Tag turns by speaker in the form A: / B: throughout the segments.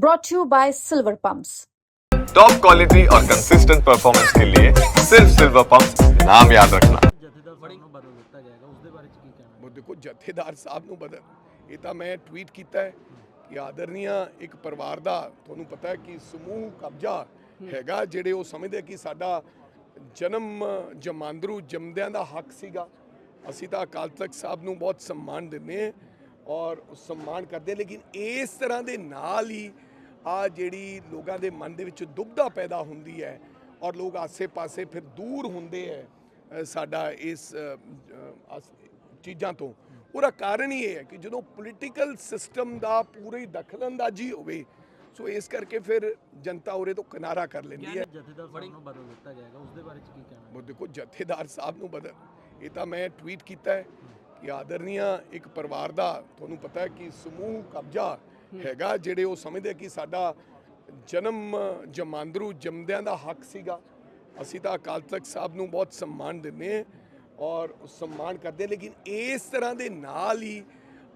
A: brought to you by Silver Pumps.
B: Top quality और consistent performance के लिए सिर्फ सिल्वर पंप नाम याद रखना
C: ਜਥੇਦਾਰ ਸਾਹਿਬ ਨੂੰ ਬਦਲ ਦਿੱਤਾ ਜਾਏਗਾ ਉਸ ਦੇ ਬਾਰੇ ਚ ਕੀ ਕਹਿਣਾ
D: ਉਹ ਦੇਖੋ ਜਥੇਦਾਰ ਸਾਹਿਬ ਨੂੰ ਬਦਲ ਇਹ ਤਾਂ ਮੈਂ ਟਵੀਟ ਕੀਤਾ ਹੈ ਕਿ ਆਦਰਨੀਆ ਇੱਕ ਪਰਿਵਾਰ ਦਾ ਤੁਹਾਨੂੰ ਪਤਾ ਹੈ ਕਿ ਸਮੂਹ ਕਬਜ਼ਾ ਹੈਗਾ ਜਿਹੜੇ ਉਹ ਸਮਝਦੇ ਆ ਕਿ ਸਾਡਾ ਜਨਮ ਜਮਾਂਦਰੂ ਜੰਮਦਿਆਂ ਦਾ ਹੱਕ ਸੀਗਾ ਅਸੀਂ ਤਾਂ ਅਕਾਲ ਤਖਤ ਸਾਹਿਬ ਨੂੰ ਬਹੁਤ ਸਨਮਾਨ ਦਿੰਦੇ ਹਾਂ ਔਰ ਸਨਮਾਨ ਕਰਦੇ ਹਾਂ, ਲੇਕਿਨ ਇਸ ਤਰ੍ਹਾਂ ਦੇ ਨਾਲ ਹੀ ਆ ਜਿਹੜੀ ਲੋਕਾਂ ਦੇ ਮਨ ਦੇ ਵਿੱਚ ਦੁਬਦਾ ਪੈਦਾ ਹੁੰਦੀ ਹੈ ਔਰ ਲੋਕ ਆਸੇ-ਪਾਸੇ ਫਿਰ ਦੂਰ ਹੁੰਦੇ ਹੈ ਸਾਡਾ ਇਸ ਚੀਜ਼ਾਂ ਤੋਂ। ਉਹਦਾ ਕਾਰਨ ਹੀ ਇਹ ਹੈ ਕਿ ਜਦੋਂ ਪੋਲੀਟੀਕਲ ਸਿਸਟਮ ਦਾ ਪੂਰੀ ਦਖਲਅੰਦਾਜ਼ੀ ਹੋਵੇ ਸੋ ਇਸ ਕਰਕੇ ਫਿਰ ਜਨਤਾ ਉਰੇ ਤੋਂ ਕਿਨਾਰਾ ਕਰ ਲੈਂਦੀ ਹੈ।
C: ਜਥੇਦਾਰ ਸਾਹਿਬ ਨੂੰ ਬਦਲ ਦਿੱਤਾ ਜਾਏਗਾ ਉਸ ਦੇ ਬਾਰੇ ਚ ਕੀ ਕਹਿਣਾ
D: ਉਹ ਦੇਖੋ ਜਥੇਦਾਰ ਸਾਹਿਬ ਨੂੰ ਬਦਲ ਇਹ ਤਾਂ ਮੈਂ ਟਵੀਟ ਕੀਤਾ ਹੈ ਕਿ ਆਦਰਨੀਆ ਇੱਕ ਪਰਿਵਾਰ ਦਾ ਤੁਹਾਨੂੰ ਪਤਾ ਹੈ ਕਿ ਸਮੂਹ ਕਬਜ਼ਾ ਹੈਗਾ, ਜਿਹੜੇ ਉਹ ਸਮਝਦੇ ਕਿ ਸਾਡਾ ਜਨਮ ਜਮਾਂਦਰੂ ਜੰਮਦਿਆਂ ਦਾ ਹੱਕ ਸੀਗਾ। ਅਸੀਂ ਤਾਂ ਅਕਾਲ ਤਖਤ ਸਾਹਿਬ ਨੂੰ ਬਹੁਤ ਸਨਮਾਨ ਦਿੰਦੇ ਹਾਂ ਔਰ ਸਨਮਾਨ ਕਰਦੇ ਲੇਕਿਨ ਇਸ ਤਰ੍ਹਾਂ ਦੇ ਨਾਲ ਹੀ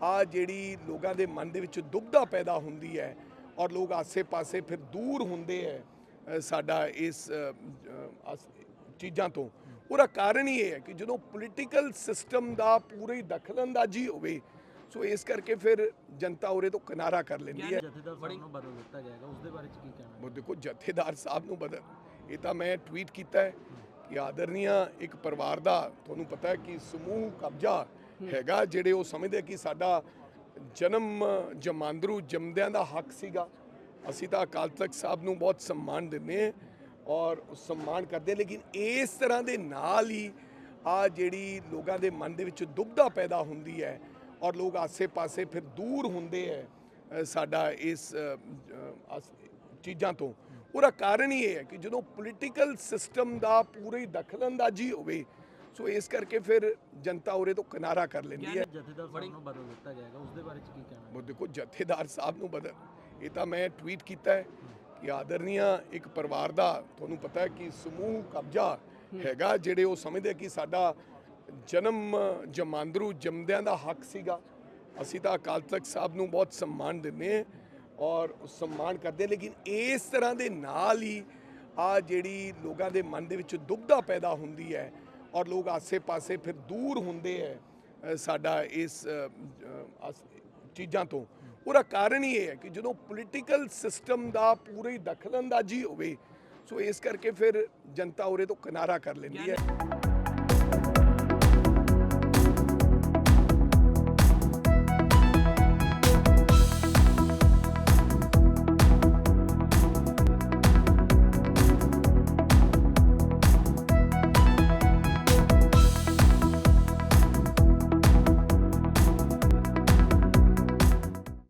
D: ਆ ਜਿਹੜੀ ਲੋਕਾਂ ਦੇ ਮਨ ਦੇ ਵਿੱਚ ਦੁਬਧਾ ਪੈਦਾ ਹੁੰਦੀ ਹੈ ਔਰ ਲੋਕ ਆਸੇ-ਪਾਸੇ ਫਿਰ ਦੂਰ ਹੁੰਦੇ ਹੈ ਸਾਡਾ ਇਸ ਚੀਜ਼ਾਂ ਤੋਂ। ਉਹਦਾ ਕਾਰਨ ਹੀ ਇਹ ਹੈ ਕਿ ਜਦੋਂ ਪੋਲੀਟੀਕਲ ਸਿਸਟਮ ਦਾ ਪੂਰੀ ਦਖਲਅੰਦਾਜ਼ੀ ਹੋਵੇ ਸੋ ਇਸ ਕਰਕੇ ਫਿਰ ਜਨਤਾ ਉਰੇ ਤੋਂ ਕਿਨਾਰਾ ਕਰ ਲੈਂਦੀ ਹੈ।
C: ਜਥੇਦਾਰ ਸਾਹਿਬ ਨੂੰ ਬਦਲ ਦਿੱਤਾ ਜਾਏਗਾ ਉਸ ਦੇ ਬਾਰੇ ਚ ਕੀ ਕਹਿਣਾ
D: ਉਹ ਦੇਖੋ ਜਥੇਦਾਰ ਸਾਹਿਬ ਨੂੰ ਬਦਲ ਇਹ ਤਾਂ ਮੈਂ ਟਵੀਟ ਕੀਤਾ ਹੈ ਕਿ ਆਦਰਨੀਆ ਇੱਕ ਪਰਿਵਾਰ ਦਾ ਤੁਹਾਨੂੰ ਪਤਾ ਹੈ ਕਿ ਸਮੂਹ ਕਬਜ਼ਾ ਹੈਗਾ ਜਿਹੜੇ ਉਹ ਸਮਝਦੇ ਕਿ ਸਾਡਾ ਜਨਮ ਜਮਾਂਦਰੂ ਜੰਮਦਿਆਂ ਦਾ ਹੱਕ ਸੀਗਾ। ਅਸੀਂ ਤਾਂ ਅਕਾਲ ਤਖਤ ਸਾਹਿਬ ਨੂੰ ਬਹੁਤ ਸਨਮਾਨ ਦਿੰਦੇ ਹਾਂ ਔਰ ਸਨਮਾਨ ਕਰਦੇ ਹਾਂ, ਲੇਕਿਨ ਇਸ ਤਰ੍ਹਾਂ ਦੇ ਨਾਲ ਹੀ ਆ ਜਿਹੜੀ ਲੋਕਾਂ ਦੇ ਮਨ ਦੇ ਵਿੱਚ ਦੁਬਦਾ ਪੈਦਾ ਹੁੰਦੀ ਹੈ ਔਰ ਲੋਕ ਆਸੇ-ਪਾਸੇ ਫਿਰ ਦੂਰ ਹੁੰਦੇ ਹੈ ਸਾਡਾ ਇਸ ਚੀਜ਼ਾਂ ਤੋਂ। ਉਹਦਾ ਕਾਰਨ ਹੀ ਇਹ ਹੈ ਕਿ ਜਦੋਂ ਪੋਲੀਟੀਕਲ ਸਿਸਟਮ ਦਾ ਪੂਰੀ ਦਖਲਅੰਦਾਜ਼ੀ ਹੋਵੇ ਸੋ ਇਸ ਕਰਕੇ ਫਿਰ ਜਨਤਾ ਉਰੇ ਤੋਂ ਕਿਨਾਰਾ ਕਰ ਲੈਂਦੀ ਹੈ
C: ਜਥੇਦਾਰ ਸਾਹਿਬ ਨੂੰ ਬਦਲ ਦਿੱਤਾ ਜਾਏਗਾ ਉਸ ਦੇ ਬਾਰੇ ਚ ਕੀ ਕਹਿਣਾ?
D: ਉਹ ਦੇਖੋ ਜਥੇਦਾਰ ਸਾਹਿਬ ਨੂੰ ਬਦਲ ਇਹ ਤਾਂ ਮੈਂ ਟਵੀਟ ਕੀਤਾ ਹੈ ਕਿ ਆਦਰਨੀਆ ਇੱਕ ਪਰਿਵਾਰ ਦਾ ਤੁਹਾਨੂੰ ਪਤਾ ਹੈ ਕਿ ਸਮੂਹ ਕਬਜ਼ਾ ਹੈਗਾ ਜਿਹੜੇ ਉਹ ਸਮਝਦੇ ਕਿ ਸਾਡਾ ਜਨਮ, ਜਮਾਂਦਰੂ ਜੰਮਦਿਆਂ ਦਾ ਹੱਕ ਸੀਗਾ। ਅਸੀਂ ਤਾਂ ਅਕਾਲ ਤਖਤ ਸਾਹਿਬ ਨੂੰ ਬਹੁਤ ਸਨਮਾਨ ਦਿੰਦੇ ਹਾਂ ਔਰ ਸਨਮਾਨ ਕਰਦੇ ਲੇਕਿਨ ਇਸ ਤਰ੍ਹਾਂ ਦੇ ਨਾਲ ਹੀ ਆ ਜਿਹੜੀ ਲੋਕਾਂ ਦੇ ਮਨ ਦੇ ਵਿੱਚ ਦੁਬਦਾ ਪੈਦਾ ਹੁੰਦੀ ਹੈ ਔਰ ਲੋਕ ਆਸੇ-ਪਾਸੇ ਫਿਰ ਦੂਰ ਹੁੰਦੇ ਹੈ ਸਾਡਾ ਇਸ ਚੀਜ਼ਾਂ ਤੋਂ। ਉਹਦਾ ਕਾਰਨ ਹੀ ਇਹ ਹੈ ਕਿ ਜਦੋਂ ਪੋਲੀਟੀਕਲ ਸਿਸਟਮ ਦਾ ਪੂਰੀ ਦਖਲਅੰਦਾਜ਼ੀ ਹੋਵੇ, ਸੋ ਇਸ ਕਰਕੇ ਫਿਰ ਜਨਤਾ ਉਰੇ ਤੋਂ ਕਿਨਾਰਾ ਕਰ ਲੈਂਦੀ ਹੈ।